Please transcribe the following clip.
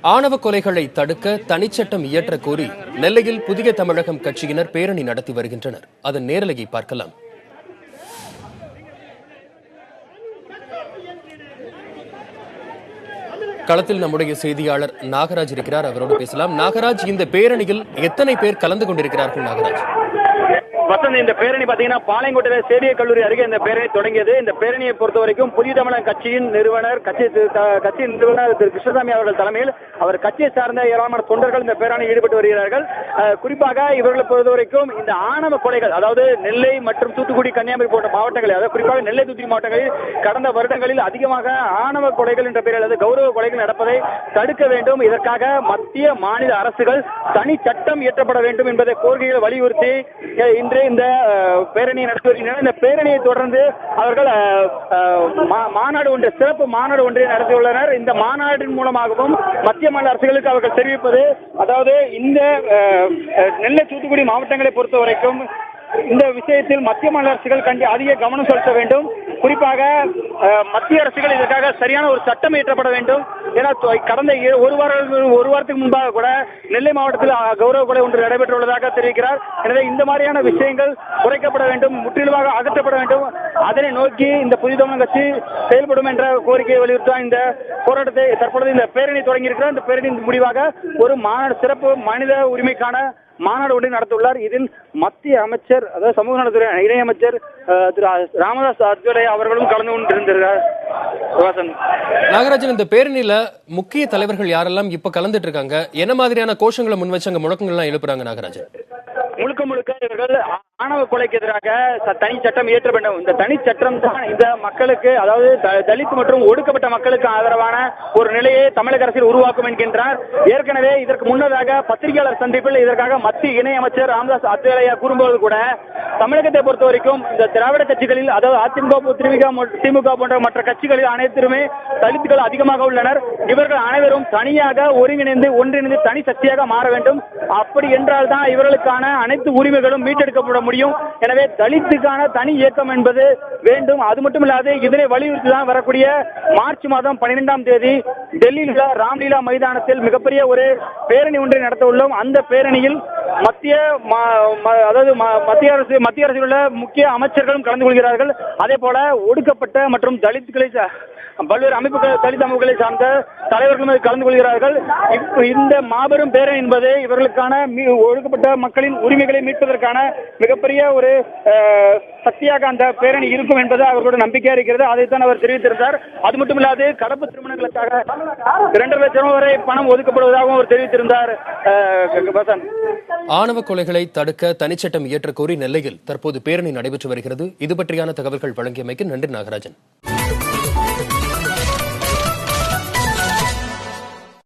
ஆணவ கொலைகளை தடுக்க தனிச்சட்டம் இயற்ற கோரி நெல்லையில் புதிய தமிழகம் கட்சியினர் பேரணி நடத்தி வருகின்றனர். அதன் நேரலையை பார்க்கலாம். களத்தில் நம்முடைய செய்தியாளர் நாகராஜ் இருக்கிறார். அவரோடு பேசலாம். நாகராஜ் இந்த பேரணியில் எத்தனை பேர் கலந்து கொண்டிருக்கிறார்கள் நாகராஜ்? வசந்த் இந்த பேரணி பாத்தீங்கன்னா பாளையங்கோட்டையில சேரிய கல்லூரி அருகே இந்த பேரணி தொடங்கியது. இந்த பேரணியை பொறுத்த வரைக்கும் புதிய தமிழக கட்சியின் நிறுவனர் கட்சி கட்சியின் நிறுவனர் திரு கிருஷ்ணசாமி அவர்கள் தலைமையில் அவர் கட்சியை சார்ந்த ஏராளமான தொண்டர்கள் இந்த பேரணியில் ஈடுபட்டு வருகிறார்கள். குறிப்பாக இவர்களை பொறுத்த வரைக்கும் இந்த ஆணவ கொலைகள் அதாவது நெல்லை மற்றும் தூத்துக்குடி கன்னியாகுமரி போன்ற மாவட்டங்களில் அதாவது குறிப்பாக நெல்லை தூத்துக்குடி மாவட்டங்களில் கடந்த வருடங்களில் அதிகமாக ஆணவ கொலைகள் என்ற பெயரில் அதாவது கௌரவ கொலைகள் நடப்பதை தடுக்க வேண்டும். இதற்காக மத்திய மாநில அரசுகள் தனி சட்டம் இயற்றப்பட வேண்டும் என்பதை கோரிக்கைகளை வலியுறுத்தி இன்று இன்று இந்த பேரணியை நடத்தி வருகின்றனர் இந்த பேரணியை தொடர்ந்து அவர்கள் மாநாடு ஒன்று சிறப்பு மாநாடு ஒன்றை நடத்தியுள்ளனர். இந்த மாநாட்டின் மூலமாகவும் மத்திய மாநில அரசுகளுக்கு அவர்கள் தெரிவிப்பது அதாவது இந்த நெல்லை தூத்துக்குடி மாவட்டங்களை பொறுத்த வரைக்கும் இந்த விஷயத்தில் மத்திய மாநில அரசுகள் கண்டி அதிக கவனம் செலுத்த வேண்டும். குறிப்பாக மத்திய அரசுகள் இதற்காக சரியான ஒரு சட்டம் இயற்றப்பட வேண்டும். ஏன்னா கடந்த ஒரு வார ஒரு வாரத்துக்கு முன்பாக கூட நெல்லை மாவட்டத்தில் கௌரவ கொலை ஒன்று நடைபெற்றுள்ளதாக தெரிவிக்கிறார். எனவே இந்த மாதிரியான விஷயங்கள் குறைக்கப்பட வேண்டும் முற்றிலுமாக அகற்றப்பட வேண்டும். அதனை நோக்கி இந்த புதிய கட்சி செயல்படும் என்ற கோரிக்கையை வலியுறுத்த இந்த போராட்டத்தை தற்பொழுது இந்த பேரணி தொடங்கியிருக்கிறார். இந்த பேரணியின் முடிவாக ஒரு மா சிறப்பு மனித உரிமைக்கான மாநாடு ஒன்றை நடத்தியுள்ளார் இதில் மத்திய அமைச்சர் அதாவது சமூக நலத்துறை இணையமைச்சர் திரு ராமதாஸ் அத்வலே அவர்களும் கலந்து கொண்டிருந்தார் வாசன் நாகராஜன் இந்த பேரணியில முக்கிய தலைவர்கள் யாரெல்லாம் இப்ப கலந்துட்டு இருக்காங்க என்ன மாதிரியான கோஷங்களை முன் வச்சு அங்க முழக்கங்கள்லாம் எழுப்புறாங்க நாகராஜன்? முழுக்க முழுக்க இவர்கள் மாணவ கொலைக்கு எதிராக தனி சட்டம் இயற்ற வேண்டும். இந்த தனி சட்டம் தான் இந்த மக்களுக்கு அதாவது தலித் மற்றும் ஒடுக்கப்பட்ட மக்களுக்கு ஆதரவான ஒரு நிலையை தமிழக அரசில் உருவாக்கும் என்கின்றார். ஏற்கனவே இதற்கு முன்னதாக பத்திரிகையாளர் சந்திப்பில் இதற்காக மத்திய இணையமைச்சர் ராமதாஸ் அத்வேலையா கூறும்போது கூட தமிழகத்தை பொறுத்த வரைக்கும் இந்த திராவிட கட்சிகளில் அதாவது அதிமுக திமுக திமுக போன்ற மற்ற கட்சிகளில் அனைத்துமே தலித்துகள் அதிகமாக உள்ளனர். இவர்கள் அனைவரும் தனியாக ஒருங்கிணைந்து ஒன்றிணைந்து தனி சக்தியாக மாற வேண்டும். அப்படி என்றால் தான் இவர்களுக்கான அனைத்து உரிமைகளும் மீட்டெடுக்கப்பட முடியும். எனவே தலித்துக்கான தனி இயக்கம் என்பது வேண்டும். அது மட்டும் இல்லாது இதனை வலியுறுத்தி தான் வரக்கூடிய மார்ச் மாதம் பன்னிரெண்டாம் தேதி டெல்லியில் உள்ள ராம்லீலா மைதானத்தில் மிகப்பெரிய ஒரு பேரணி ஒன்றை நடத்த உள்ளோம். அந்த பேரணியில் மத்திய அதாவது மத்திய அரசு மத்திய அரசில் உள்ள முக்கிய அமைச்சர்களும் கலந்து கொள்கிறார்கள். அதே போல ஒடுக்கப்பட்ட மற்றும் தலித்துகளை பல்வேறு அமைப்புகள் தலித் அமைப்புகளை சார்ந்த தலைவர்களும் கலந்து கொள்கிறார்கள். இந்த மாபெரும் பேரணி என்பது இவர்களுக்கான ஒடுக்கப்பட்ட மக்களின் உரிமைகளை மீட்பதற்கான மிகப்பெரிய ஒரு சக்தியாக அந்த பேரணி இருக்கும் என்பது அவர்களோட நம்பிக்கையா இருக்கிறது. அதைத்தான் அவர் தெரிவித்திருந்தார். அது மட்டும் இல்லாது கடப்பு திருமணங்களுக்காக இரண்டு லட்சம் வரை பணம் ஒதுக்கப்படுவதாகவும் அவர் தெரிவித்திருந்தார். அஹ், வசந்த் ஆணவ கொலைகளை தடுக்க தனிச்சட்டம் இயற்ற கோரி நெல்லையில் தற்போது பேரணி நடைபெற்று வருகிறது. இது பற்றியான தகவல்கள் வழங்கியமைக்கு நன்றி நாகராஜன்.